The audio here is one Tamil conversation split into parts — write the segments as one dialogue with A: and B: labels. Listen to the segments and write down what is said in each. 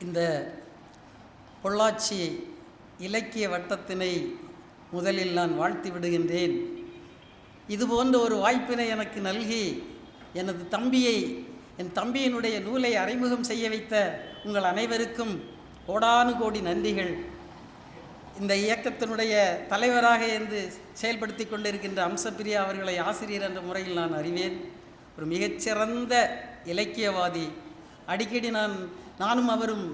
A: இந்த பொள்ளாச்சி இலக்கிய வட்டத்தினை முதலில் நான் வாழ்த்தி விடுகின்றேன். இதுபோன்ற ஒரு வாய்ப்பினை எனக்கு நல்கி எனது தம்பியை என் தம்பியினுடைய நூலை அறிமுகம் செய்ய வைத்த உங்கள் அனைவருக்கும் கோடானு கோடி நன்றிகள். இந்த இயக்கத்தினுடைய தலைவராக இருந்து செயல்படுத்தி கொண்டிருக்கின்ற அம்சப்பிரியா அவர்களை ஆசிரியர் என்ற முறையில் நான் அறிவேன். ஒரு மிகச்சிறந்த இலக்கியவாதி அடிக்கடி நான் நானும் அவரும்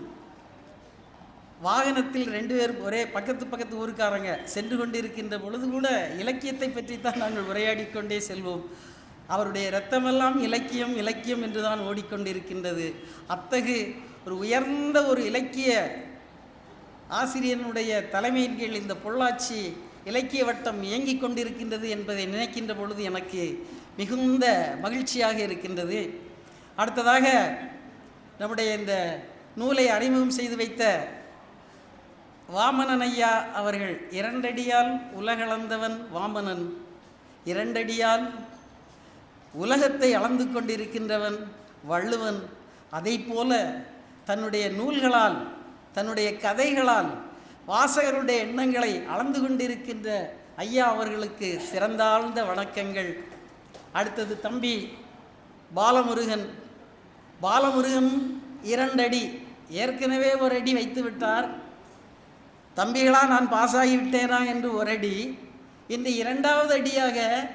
A: வாகனத்தில் ரெண்டு பேரும் ஒரே பக்கத்து பக்கத்து ஊருக்காரங்க சென்று கொண்டிருக்கின்ற பொழுது கூட இலக்கியத்தை பற்றி தான் நாங்கள் உரையாடி கொண்டே செல்வோம். அவருடைய இரத்தமெல்லாம் இலக்கியம் இலக்கியம் என்று தான் ஓடிக்கொண்டிருக்கின்றது. அத்தகு ஒரு உயர்ந்த ஒரு இலக்கிய ஆசிரியனுடைய தலைமையின் கீழ் இந்த பொள்ளாச்சி இலக்கிய வட்டம் இயங்கிக் கொண்டிருக்கின்றது என்பதை நினைக்கின்ற பொழுது எனக்கு மிகுந்த மகிழ்ச்சியாக இருக்கின்றது. அடுத்ததாக நம்முடைய இந்த நூலை அறிமுகம் செய்து வைத்த வாமனன் ஐயா அவர்கள் இரண்டடியால் உலகளந்தவன் வாமனன் இரண்டடியால் உலகத்தை அளந்து கொண்டிருக்கின்றவன் வள்ளுவன். அதைப்போல தன்னுடைய நூல்களால் தன்னுடைய கதைகளால் வாசகருடைய எண்ணங்களை அளந்து கொண்டிருக்கின்ற ஐயா அவர்களுக்கு சிறந்தாழ்ந்த வணக்கங்கள். அடுத்தது தம்பி பாலமுருகன். பாலமுருகன் இரண்டடி ஏற்கனவே ஒரு அடி வைத்து விட்டார் தம்பிகளா நான் பாஸ் ஆகிவிட்டேனா என்று ஒரு அடி இந்த இரண்டாவது அடியாக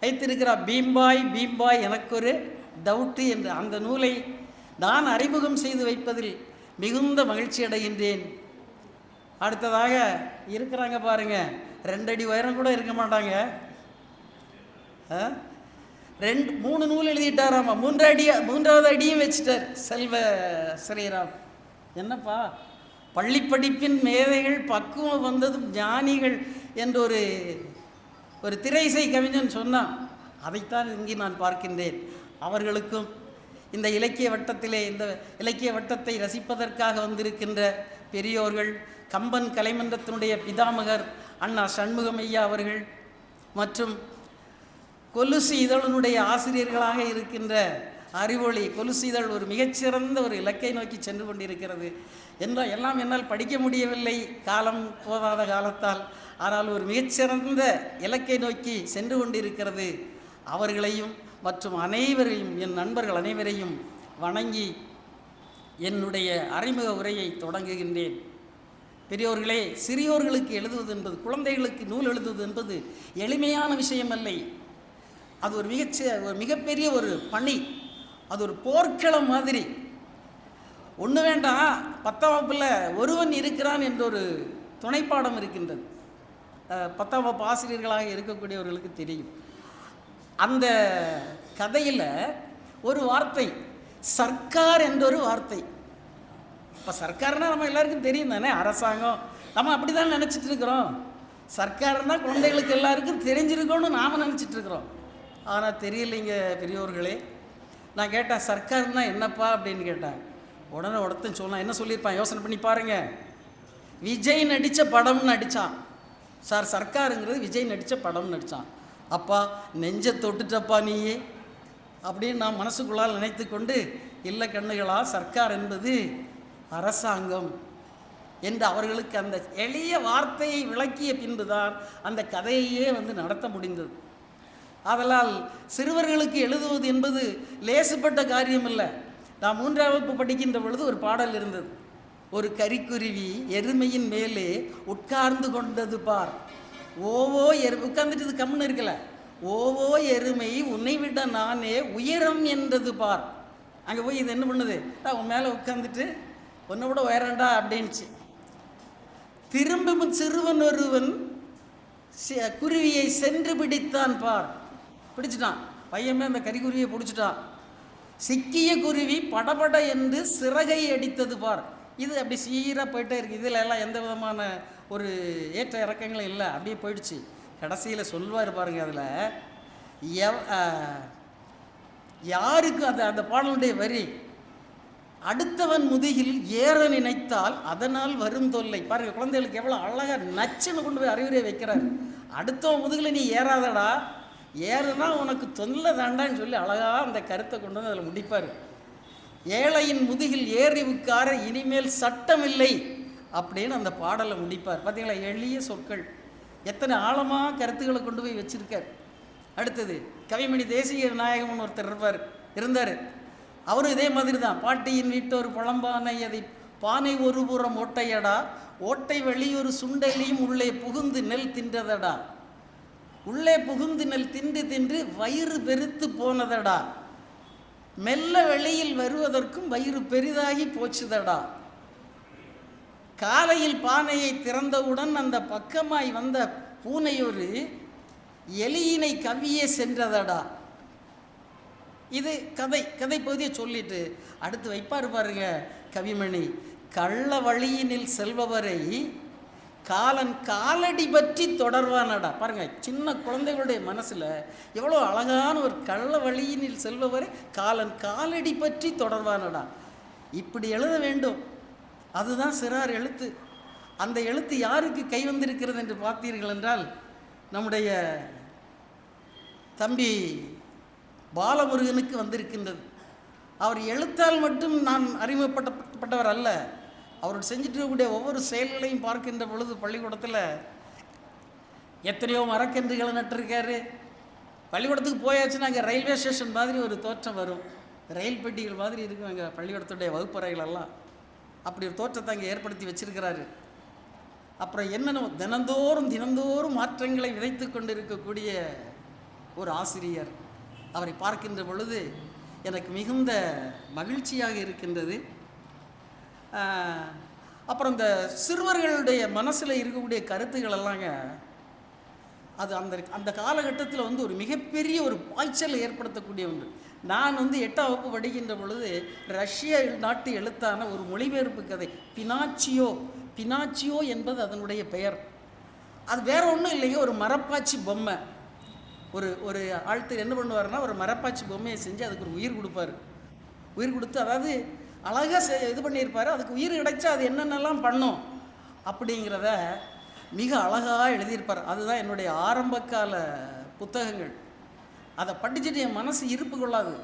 A: வைத்திருக்கிறார் பீம்பாய் பீம்பாய் எனக்கு ஒரு டவுட்டு என்று. அந்த நூலை நான் அறிமுகம் செய்து வைப்பதில் மிகுந்த மகிழ்ச்சி அடைகின்றேன். அடுத்ததாக இருக்கிறாங்க பாருங்கள் ரெண்டடி உயரம் கூட இருக்க மாட்டாங்க. ஆ? ரெண்டு மூணு நூல் எழுதிட்டாராமா? மூன்று அடி மூன்றாவது அடியும் வச்சுட்டார். செல்வ ஸ்ரீராம் என்னப்பா? பள்ளி படிப்பின் மேதைகள் பக்குவம் வந்ததும் ஞானிகள் என்ற ஒரு ஒரு திரைசை கவிஞன் சொன்னான். அதைத்தான் இங்கே நான் பார்க்கின்றேன். அவர்களுக்கும் இந்த இலக்கிய வட்டத்திலே இந்த இலக்கிய வட்டத்தை ரசிப்பதற்காக வந்திருக்கின்ற பெரியோர்கள் கம்பன் கலைமன்றத்தினுடைய பிதாமகர் அண்ணா சண்முகமையா அவர்கள் மற்றும் கொலுசு இதழனுடைய ஆசிரியர்களாக இருக்கின்ற அறிவொளி கொலுசு இதழ் ஒரு மிகச்சிறந்த ஒரு இலக்கை நோக்கி சென்று கொண்டிருக்கிறது. என்றால் எல்லாம் என்னால் படிக்க முடியவில்லை. காலம் போதாத காலத்தால். ஆனால் ஒரு மிகச்சிறந்த இலக்கை நோக்கி சென்று கொண்டிருக்கிறது. அவர்களையும் மற்றும் அனைவரையும் என் நண்பர்கள் அனைவரையும் வணங்கி என்னுடைய அறிமுக உரையை தொடங்குகின்றேன். பெரியோர்களே சிறியோர்களுக்கு எழுதுவது என்பது குழந்தைகளுக்கு நூல் எழுதுவது என்பது எளிமையான விஷயம் இல்லை அது ஒரு மிகச்ச ஒரு மிகப்பெரிய ஒரு பணி. அது ஒரு போர்க்களம் மாதிரி. ஒன்று வேண்டாம் பத்தாம் வகுப்பில் ஒருவன் இருக்கிறான் என்ற ஒரு துணைப்பாடம் இருக்கின்றது. பத்தாம் வகுப்பு ஆசிரியர்களாக இருக்கக்கூடியவர்களுக்கு தெரியும். அந்த கதையில் ஒரு வார்த்தை சர்க்கார் என்ற ஒரு வார்த்தை. இப்போ சர்க்கார்னால் நம்ம எல்லாருக்கும் தெரியும் தானே அரசாங்கம். நம்ம அப்படி தான் நினச்சிட்டு இருக்கிறோம். சர்க்கார்னா குழந்தைகளுக்கு எல்லாருக்கும் தெரிஞ்சிருக்கோன்னு நாம் நினச்சிட்டு இருக்கிறோம். ஆனால் தெரியலைங்க பெரியோர்களே. நான் கேட்டேன் சர்க்கார்னா என்னப்பா? அப்படின்னு கேட்டேன். உடனே உடத்துன்னு சொல்லலாம் என்ன சொல்லியிருப்பான்? யோசனை பண்ணி பாருங்க. விஜய் நடித்த படம்னு நடித்தான் சார் சர்க்காருங்கிறது விஜய் நடித்த படம்னு நடித்தான் அப்பா நெஞ்சை தொட்டுட்டப்பா நீயே. அப்படின்னு நான் மனசுக்குள்ளால் நினைத்து கொண்டு இல்லை கண்ணுகளா சர்க்கார் என்பது அரசாங்கம். என்று அவர்களுக்கு அந்த எளிய வார்த்தையை விளக்கிய பின்புதான் அந்த கதையையே வந்து நடத்த முடிந்தது. ஆதலால் சிறுவர்களுக்கு எழுதுவது என்பது லேசுப்பட்ட காரியம் இல்லை நான் மூன்றாம் வகுப்பு படிக்கின்ற பொழுது ஒரு பாடல் இருந்தது. ஒரு கரிக்குருவி எருமையின் மேலே உட்கார்ந்து கொண்டது பார். ஓவோ எரு உட்கார்ந்துட்டு இது கம்முன்னு இருக்கல. ஓவோ எருமை உன்னை விட நானே உயரம் என்றது பார். அங்கே போய் இது என்ன பண்ணுது? நான் உன் மேலே உட்காந்துட்டு உன்னை விட உயரண்டா அப்படின்ச்சு திரும்பவும் சிறுவன் ஒருவன் குருவியை சென்று பிடித்தான் பார். பிடிச்சிட்டான். பையமே அந்த கறிக்குருவியை பிடிச்சிட்டான். சிக்கிய குருவி படபட என்று சிறகை அடித்தது பார். இது அப்படி சீராக போயிட்டே இருக்கு. இதில் எல்லாம் எந்த விதமான ஒரு ஏற்ற இறக்கங்களும் இல்லை. அப்படியே போயிடுச்சு. கடைசியில் சொல்வார் பாருங்க அதில் எவ் யாருக்கு அந்த அந்த பாடலுடைய வரி? அடுத்தவன் முதுகில் ஏற நினைத்தால் அதனால் வரும் தொல்லை. பாருங்க குழந்தைகளுக்கு எவ்வளோ அழகாக நச்சுன்னு கொண்டு போய் அறிவுரை வைக்கிறார். அடுத்தவன் முதுகில் நீ ஏறாதடா. ஏறுனா உனக்கு தொல்லை தாண்டான்னு சொல்லி அழகாக அந்த கருத்தை கொண்டு வந்து அதில் முடிப்பார். ஏழையின் முதுகில் ஏறி உட்கார இனிமேல் சட்டமில்லை அப்படின்னு அந்த பாடலை முடிப்பார். பார்த்தீங்களா எளிய சொற்கள். எத்தனை ஆழமாக கருத்துக்களை கொண்டு போய் வச்சிருக்கார். அடுத்தது கவிமணி தேசிய விநாயகம்னு ஒருத்தர் இருப்பார். இருந்தார். அவரும் இதே மாதிரி தான் பாட்டியின் வீட்டோர் பழம்பானை அதை பானை ஒரு புறம் ஓட்டையடா ஓட்டை வெளியொரு சுண்டையிலையும் உள்ளே புகுந்து நெல் தின்றதடா. உள்ளே புகுந்து நெல் தின்று தின்று வயிறு பெருத்து போனதடா. மெல்ல வெளியில் வருவதற்கும் வயிறு பெரிதாகி போச்சுதடா. காலையில் பானையை திறந்தவுடன் அந்த பக்கமாய் வந்த பூனையொரு எலியினை கவியே சென்றதடா. இது கதை கதை பகுதியை சொல்லிட்டு அடுத்து வைப்பார் பாருங்க கவிமணி. கள்ள வழியினில் செல்பவரை காலன் காலடி பற்றி தொடர்வானடா. பாருங்க சின்ன குழந்தைகளுடைய மனசில் எவ்வளோ அழகான ஒரு கள்ள வழியினில் செல்பவர் காலன் காலடி பற்றி தொடர்வானடா. இப்படி எழுத வேண்டும். அதுதான் சிறார் எழுத்து. அந்த எழுத்து யாருக்கு கை வந்திருக்கிறது என்று பார்த்தீர்கள் என்றால் நம்முடைய தம்பி பாலமுருகனுக்கு வந்திருக்கின்றது. அவர் எழுத்தால் மட்டும் நான் அறிமுகப்பட்டப்பட்டவர் அல்ல. அவர் செஞ்சுட்டு இருக்கக்கூடிய ஒவ்வொரு செயல்களையும் பார்க்கின்ற பொழுது பள்ளிக்கூடத்தில் எத்தனையோ மரக்கன்றுகளை நட்டிருக்காரு. பள்ளிக்கூடத்துக்கு போயாச்சுன்னா அங்கே ரயில்வே ஸ்டேஷன் மாதிரி ஒரு தோற்றம் வரும். ரயில் பெட்டிகள் மாதிரி இருக்கும் அங்கே பள்ளிக்கூடத்துடைய வகுப்பறைகளெல்லாம். அப்படி ஒரு தோற்றத்தை அங்கே ஏற்படுத்தி வச்சிருக்கிறாரு. அப்புறம் என்னென்ன தினந்தோறும் தினந்தோறும் மாற்றங்களை விதைத்து கொண்டு இருக்கக்கூடிய ஒரு ஆசிரியர். அவரை பார்க்கின்ற பொழுது எனக்கு மிகுந்த மகிழ்ச்சியாக இருக்கின்றது. அப்புறம் இந்த சிறுவர்களுடைய மனசில் இருக்கக்கூடிய கருத்துக்கள் எல்லாங்க அது அந்த அந்த காலகட்டத்தில் வந்து ஒரு மிகப்பெரிய ஒரு பாய்ச்சலை ஏற்படுத்தக்கூடிய ஒன்று. நான் வந்து எட்டாம் வகுப்பு படிக்கின்ற பொழுது ரஷ்ய நாட்டு எழுத்தான ஒரு மொழிபெயர்ப்பு கதை பினாச்சியோ பினாச்சியோ என்பது அதனுடைய பெயர். அது வேற ஒன்றும் இல்லைங்க ஒரு மரப்பாச்சி பொம்மை. ஒரு ஒரு ஆழ்த்து என்ன பண்ணுவார்னா ஒரு மரப்பாச்சி பொம்மையை செஞ்சு அதுக்கு ஒரு உயிர் கொடுப்பாரு. உயிர் கொடுத்து அதாவது அழகாக செ இது பண்ணியிருப்பார். அதுக்கு உயிர் கிடைச்சா அது என்னென்னலாம் பண்ணும் அப்படிங்கிறத மிக அழகாக எழுதியிருப்பார். அதுதான் என்னுடைய ஆரம்பகால புத்தகங்கள். அதை படிச்சுட்டு என் மனசு இருப்பு கொள்ளாது.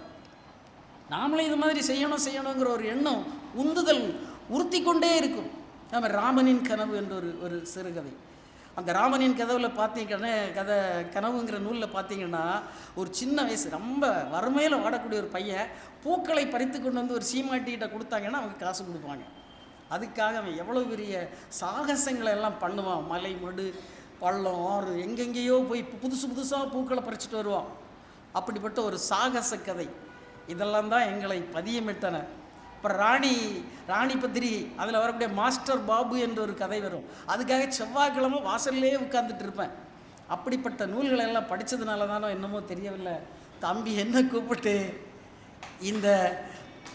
A: நாமளே இது மாதிரி செய்யணும் செய்யணுங்கிற ஒரு எண்ணம் உந்துதல் உறுத்தி கொண்டே இருக்கும். நம்ம ராமனின் கனவு என்ற ஒரு ஒரு சிறுகதை. அந்த ராமனின் கதவில் பார்த்தீங்கன்னா கதை கனவுங்கிற நூலில் பார்த்தீங்கன்னா ஒரு சின்ன வயசு ரொம்ப வறுமையில் வாடக்கூடிய ஒரு பையன் பூக்களை பறித்து கொண்டு வந்து ஒரு சீமாட்டிகிட்ட கொடுத்தாங்கன்னா அவங்க காசு கொடுப்பாங்க. அதுக்காக அவன் எவ்வளோ பெரிய சாகசங்களை எல்லாம் பண்ணுவான். மலை மடு பள்ளம் ஆறு எங்கெங்கேயோ போய் புதுசு புதுசாக பூக்களை பறிச்சுட்டு வருவான். அப்படிப்பட்ட ஒரு சாகச கதை. இதெல்லாம் தான் எங்களை பதியமிட்டன. அப்புறம் ராணி ராணி பத்திரி அதில் வரக்கூடிய மாஸ்டர் பாபு என்ற ஒரு கதை வரும். அதுக்காக செவ்வாய்க்கிழமை வாசல்லே உட்கார்ந்துட்டு இருப்பேன். அப்படிப்பட்ட நூல்களை எல்லாம் படித்ததுனால தானோ என்னமோ தெரியவில்லை. தம்பி என்ன கூப்பிட்டு இந்த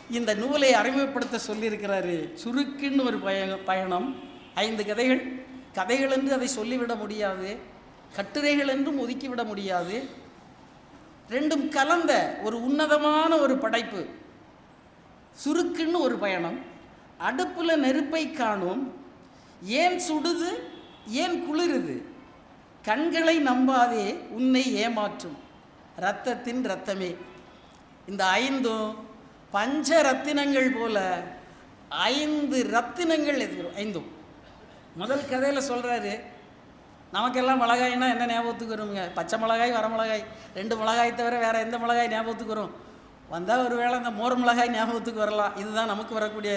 A: இந்த நூலை அறிமுகப்படுத்த சொல்லியிருக்கிறாரு. சுருக்குன்னு ஒரு பய பயணம். ஐந்து கதைகள். கதைகள் என்று அதை சொல்லிவிட முடியாது. கட்டுரைகள் என்றும் ஒதுக்கிவிட முடியாது. ரெண்டும் கலந்த ஒரு உன்னதமான ஒரு படைப்பு. சுருக்குன்னு ஒரு பயணம். அடுப்பில் நெருப்பை காணும். ஏன் சுடுது? ஏன் குளிருது? கண்களை நம்பாதே உன்னை ஏமாற்றும். இரத்தத்தின் இரத்தமே. இந்த ஐந்தும் பஞ்ச ரத்தினங்கள் போல ஐந்து ரத்தினங்கள் இருக்கிறோம் ஐந்தும். முதல் கதையில் சொல்கிறாரு நமக்கெல்லாம் மிளகாய்னா என்ன ஞாபகத்துக்கு வருங்க? பச்சை மிளகாய் வர மிளகாய். ரெண்டு மிளகாய் தவிர வேறு எந்த மிளகாய் ஞாபகத்துக்கு வரும்? வந்தால் ஒரு வேளை அந்த மோர் மிளகாய் ஞாபகத்துக்கு வரலாம். இதுதான் நமக்கு வரக்கூடிய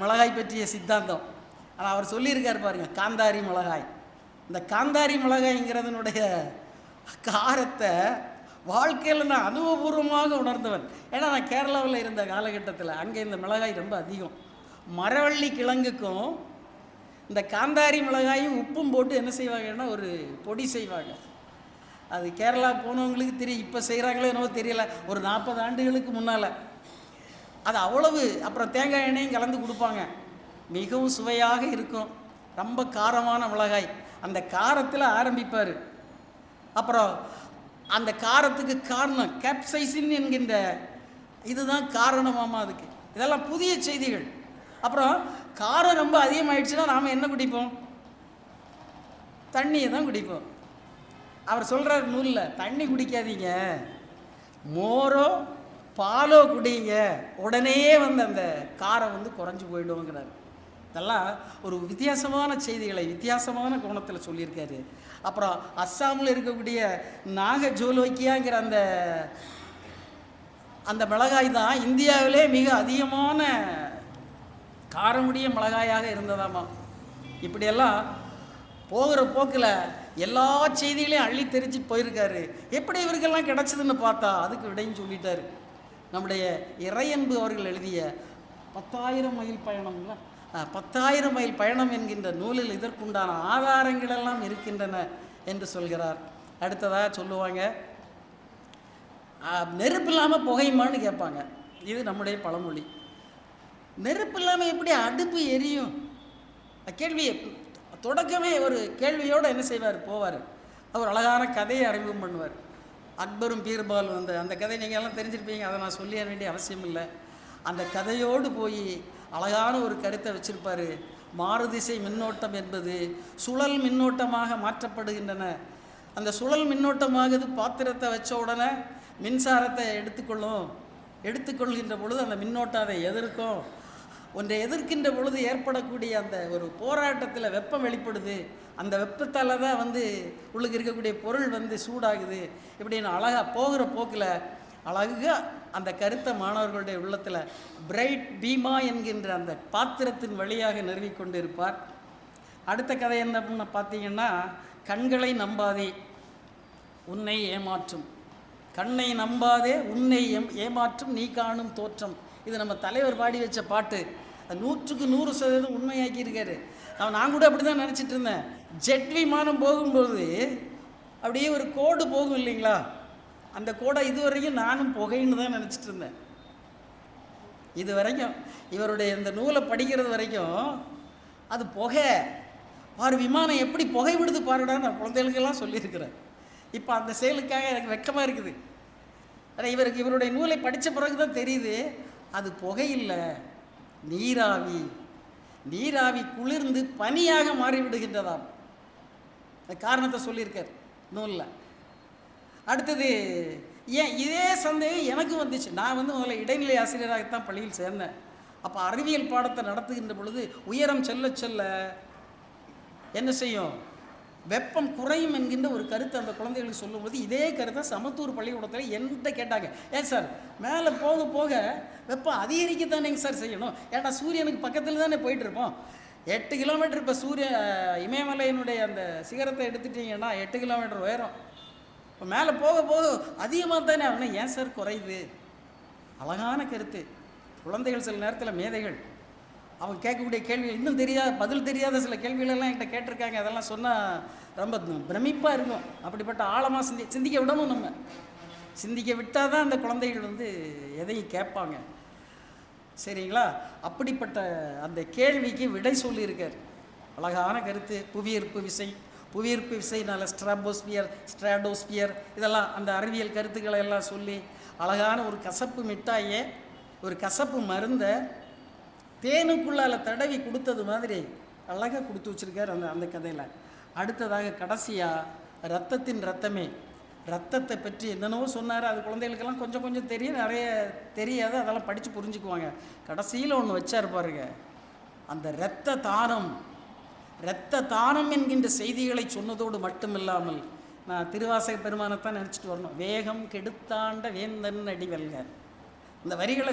A: மிளகாய் பற்றிய சித்தாந்தம். ஆனால் அவர் சொல்லியிருக்கார் பாருங்க காந்தாரி மிளகாய். இந்த காந்தாரி மிளகாய்ங்கிறதனுடைய காரத்தை வாழ்க்கையில் நான் அனுபவபூர்வமாக உணர்ந்தவன். ஏன்னா நான் கேரளாவில் இருந்த காலகட்டத்தில் அங்கே இந்த மிளகாய் ரொம்ப அதிகம். மரவள்ளி கிழங்குக்கும் இந்த காந்தாரி மிளகாயும் உப்பும் போட்டு என்ன செய்வாங்கன்னா ஒரு பொடி செய்வாங்க. அது கேரளா போனவங்களுக்கு தெரியும் இப்போ செய்கிறாங்களோ என்னவோ தெரியல. ஒரு நாற்பது ஆண்டுகளுக்கு முன்னால். அது அவ்வளவு அப்புறம் தேங்காய் எண்ணெயும் கலந்து கொடுப்பாங்க. மிகவும் சுவையாக இருக்கும். ரொம்ப காரமான மிளகாய். அந்த காரத்தில் ஆரம்பிப்பார். அப்புறம் அந்த காரத்துக்கு காரணம் கேப்சைசின் என்கின்ற இதுதான் காரணமாமா அதுக்கு. இதெல்லாம் புதிய செய்திகள். அப்புறம் காரம் ரொம்ப அதிகமாயிடுச்சுன்னா நாம் என்ன குடிப்போம்? தண்ணியை தான் குடிப்போம். அவர் சொல்கிறார் நூலில் தண்ணி குடிக்காதீங்க. மோரோ பாலோ குடிங்க. உடனே வந்து அந்த காரம் வந்து குறைஞ்சி போயிடுவோங்கிறார் இதெல்லாம் ஒரு வித்தியாசமான செய்திகளை வித்தியாசமான கோணத்தில் சொல்லியிருக்காரு. அப்புறம் அஸ்ஸாமில் இருக்கக்கூடிய நாக ஜோலோக்கியாங்கிற அந்த அந்த மிளகாய் தான் இந்தியாவிலே மிக அதிகமான காரமுடைய மிளகாயாக இருந்ததாமா. இப்படியெல்லாம் போகிற போக்கில் எல்லா செய்திகளையும் அள்ளி தெரிஞ்சு போயிருக்காரு. எப்படி இவருக்கெல்லாம் கிடச்சிதுன்னு பார்த்தா அதுக்கு விடையும் சொல்லிட்டார். நம்முடைய இறையன்பு அவர்கள் எழுதிய பத்தாயிரம் மைல் பயணம்ல பத்தாயிரம் மைல் பயணம் என்கின்ற நூலில் இதற்குண்டான ஆதாரங்களெல்லாம் இருக்கின்றன என்று சொல்கிறார். அடுத்ததாக சொல்லுவாங்க நெருப்பு இல்லாமல் புகையுமான்னு கேட்பாங்க. இது நம்முடைய பழமொழி. நெருப்பு இல்லாமல் எப்படி அடுப்பு எரியும்? கேள்வி தொடக்கமே ஒரு கேள்வியோடு என்ன செய்வார்? போவார். அவர் அழகான கதையை அறிமுகம் பண்ணுவார். அக்பரும் பீர்பால் வந்து அந்த கதை நீங்கள் எல்லாம் தெரிஞ்சிருப்பீங்க. அதை நான் சொல்லிய வேண்டிய அவசியம் இல்லை. அந்த கதையோடு போய் அழகான ஒரு கருத்தை வச்சிருப்பார். மாறுதிசை மின்னோட்டம் என்பது சுழல் மின்னோட்டமாக மாற்றப்படுகின்றன. அந்த சுழல் மின்னோட்டமாகுது பாத்திரத்தை வச்ச உடனே மின்சாரத்தை எடுத்துக்கொள்ளும். எடுத்துக்கொள்கின்ற பொழுது அந்த மின்னோட்டம் அதை எதிர்க்கும். ஒன்றை எதிர்க்கின்ற பொழுது ஏற்படக்கூடிய அந்த ஒரு போராட்டத்தில் வெப்பம் வெளிப்படுது. அந்த வெப்பத்தால் தான் வந்து உள்ளுக்கு இருக்கக்கூடிய பொருள் வந்து சூடாகுது இப்படின்னு அழகாக போகிற போக்கில் அழகாக அந்த கருத்தை மாணவர்களுடைய உள்ளத்தில் பிரைட் பீமா என்கின்ற அந்த பாத்திரத்தின் வழியாக நிறுவிக்கொண்டு இருப்பார் அடுத்த கதை என்ன பார்த்தீங்கன்னா கண்களை நம்பாதே உன்னை ஏமாற்றும். கண்ணை நம்பாதே உன்னை ஏமாற்றும் நீ காணும் தோற்றம். இது நம்ம தலைவர் பாடி வச்ச பாட்டு. அது நூற்றுக்கு நூறு சதவீதம் உண்மையாக்கியிருக்காரு. அவன் நான் கூட அப்படி தான் நினச்சிட்டு இருந்தேன். ஜெட் விமானம் போகும்போது அப்படியே ஒரு கோடு போகும் இல்லைங்களா? அந்த கோடை இது வரைக்கும் நானும் புகைன்னு தான் நினச்சிட்டு இருந்தேன். இது வரைக்கும் இவருடைய இந்த நூலை படிக்கிறது வரைக்கும் அது புகை. பாரு விமானம் எப்படி புகை விடுது பாருடா நான் குழந்தைகளுக்கெல்லாம் சொல்லியிருக்கிறேன். இப்போ அந்த செயலுக்காக எனக்கு வெக்கமாக இருக்குது. ஆனால் இவருக்கு இவருடைய நூலை படித்த பிறகு தான் தெரியுது அது புகை இல்லை. நீராவி. நீராவி குளிர்ந்து பனியாக மாறிவிடுகின்றதாம். அந்த காரணத்தை சொல்லியிருக்கார். நூலில் அடுத்தது ஏன் இதே சந்தேகம் எனக்கு வந்துச்சு. நான் வந்து முதல்ல இடைநிலை ஆசிரியராகத்தான் பள்ளியில் சேர்ந்தேன். அப்போ அறிவியல் பாடத்தை நடத்துகின்ற பொழுது உயரம் செல்ல செல்ல என்ன செய்யும்? வெப்பம் குறையும் என்கின்ற ஒரு கருத்து அந்த குழந்தைகளுக்கு சொல்லும்போது இதே கருத்தை சமத்தூர் பள்ளிக்கூடத்தில் என்கிட்ட கேட்டாங்க. ஏன் சார் மேலே போக போக வெப்பம் அதிகரிக்கத்தானேங்க சார் செய்யணும்? ஏன்னா சூரியனுக்கு பக்கத்தில் தானே போயிட்டு இருப்போம் எட்டு கிலோமீட்டர் இப்போ சூரிய இமயமலையினுடைய அந்த சிகரத்தை எடுத்துட்டீங்கன்னா எட்டு கிலோமீட்டர் உயரம். இப்போ மேலே போக போக அதிகமாக தானே ஆகணும்? ஏன் சார் குறையுது? அழகான கருத்து. குழந்தைகள் சில நேரத்தில் மேதைகள் அவங்க கேட்கக்கூடிய கேள்வி இன்னும் தெரியாத பதில் தெரியாத சில கேள்விகளெல்லாம் என்கிட்ட கேட்டிருக்காங்க. அதெல்லாம் சொன்னால் ரொம்ப பிரமிப்பாக இருக்கும். அப்படிப்பட்ட ஆழமாக சிந்தி சிந்திக்க விடணும் நம்ம. சிந்திக்க விட்டால் தான் அந்த குழந்தைகள் வந்து எதையும் கேட்பாங்க. சரிங்களா? அப்படிப்பட்ட அந்த கேள்விக்கு விடை சொல்லியிருக்கார். அழகான கருத்து. புவியீர்ப்பு விசை. புவியீர்ப்பு விசைனால ஸ்ட்ராபோஸ்பியர் ஸ்ட்ராடோஸ்பியர் இதெல்லாம் அந்த அறிவியல் கருத்துக்களை எல்லாம் சொல்லி அழகான ஒரு கசப்பு மிட்டாயை ஒரு கசப்பு மருந்தை தேனுக்குள்ளால தடவி கொடுத்தது மாதிரி அழகாக கொடுத்து வச்சுருக்கார் அந்த அந்த கதையில். அடுத்ததாக கடைசியாக ரத்தத்தின் ரத்தமே. ரத்தத்தை பற்றி என்னென்னவோ சொன்னார். அது குழந்தைகளுக்கெல்லாம் கொஞ்சம் கொஞ்சம் தெரியும். நிறைய தெரியாது. அதெல்லாம் படித்து புரிஞ்சுக்குவாங்க. கடைசியில் ஒன்று வச்சார் பாருங்க. அந்த இரத்த தானம். இரத்த தானம் என்கின்ற செய்திகளை சொன்னதோடு மட்டுமில்லாமல் நான் திருவாசக பெருமானத்தான் நினச்சிட்டு வரணும். வேகம் கெடுத்தாண்ட வேந்தன் அடிவல்க. இந்த வரிகளை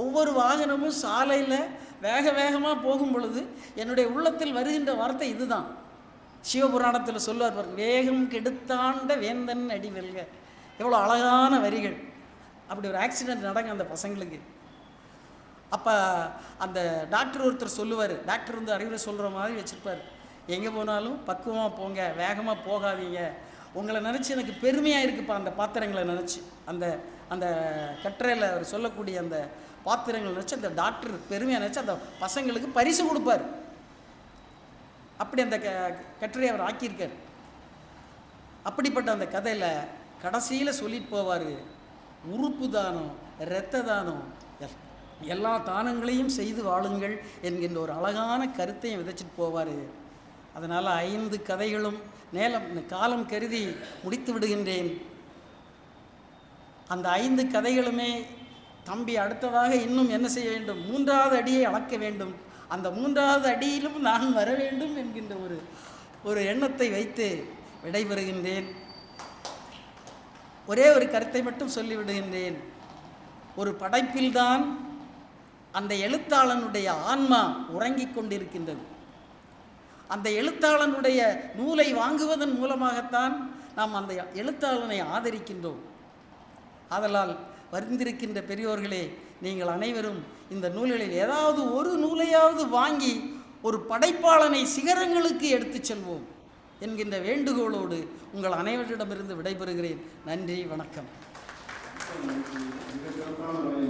A: ஒவ்வொரு வாகனமும் சாலையில் வேக வேகமாக போகும் பொழுது என்னுடைய உள்ளத்தில் வருகின்ற வார்த்தை இதுதான். சிவபுராணத்தில் சொல்லுவார் வேகம் கெடுத்தாண்ட வேந்தன் அடி வெல்க. எவ்வளோ அழகான வரிகள். அப்படி ஒரு ஆக்சிடெண்ட் நடக்கும் அந்த பசங்களுக்கு. அப்போ அந்த டாக்டர் ஒருத்தர் சொல்லுவார் டாக்டர் வந்து அறிவுரை சொல்கிற மாதிரி வச்சுருப்பார். எங்கே போனாலும் பக்குவமாக போங்க வேகமாக போகாதீங்க. உங்களை நினச்சி எனக்கு பெருமையாக இருக்குப்பா அந்த பாத்திரங்களை நினச்சி. அந்த அந்த கட்டுரையில் அவர் சொல்லக்கூடிய அந்த பாத்திரங்கள் நினச்சி அந்த டாக்டர் பெருமையாக நினச்சி அந்த பசங்களுக்கு பரிசு கொடுப்பார். அப்படி அந்த க கட்டுரையை அவர் ஆக்கியிருக்கார். அப்படிப்பட்ட அந்த கதையில் கடைசியில் சொல்லிட்டு போவார். உறுப்பு தானம் இரத்த தானம் எல்லா தானங்களையும் செய்து வாழுங்கள் என்கின்ற ஒரு அழகான கருத்தையும் விதைச்சிட்டு போவார். அதனால் ஐந்து கதைகளும் நேலம் காலம் கருதி முடித்து விடுகின்றேன். அந்த ஐந்து கதைகளுமே தம்பி அடுத்ததாக இன்னும் என்ன செய்ய வேண்டும்? மூன்றாவது அடியை அளக்க வேண்டும். அந்த மூன்றாவது அடியிலும் நான் வர வேண்டும் என்கின்ற ஒரு ஒரு எண்ணத்தை வைத்து விடைபெறுகின்றேன். ஒரே ஒரு கருத்தை மட்டும் சொல்லிவிடுகின்றேன். ஒரு படைப்பில்தான் அந்த எழுத்தாளனுடைய ஆன்மா உறங்கிக் கொண்டிருக்கின்றது. அந்த எழுத்தாளனுடைய நூலை வாங்குவதன் மூலமாகத்தான் நாம் அந்த எழுத்தாளனை ஆதரிக்கின்றோம். ஆதலால் வருந்திருக்கின்ற பெரியோர்களே நீங்கள் அனைவரும் இந்த நூல்களில் ஏதாவது ஒரு நூலையாவது வாங்கி ஒரு படைப்பாளனை சிகரங்களுக்கு எடுத்துச் செல்வோம் என்கின்ற வேண்டுகோளோடு உங்கள் அனைவரிடமிருந்து விடைபெறுகிறேன். நன்றி வணக்கம்.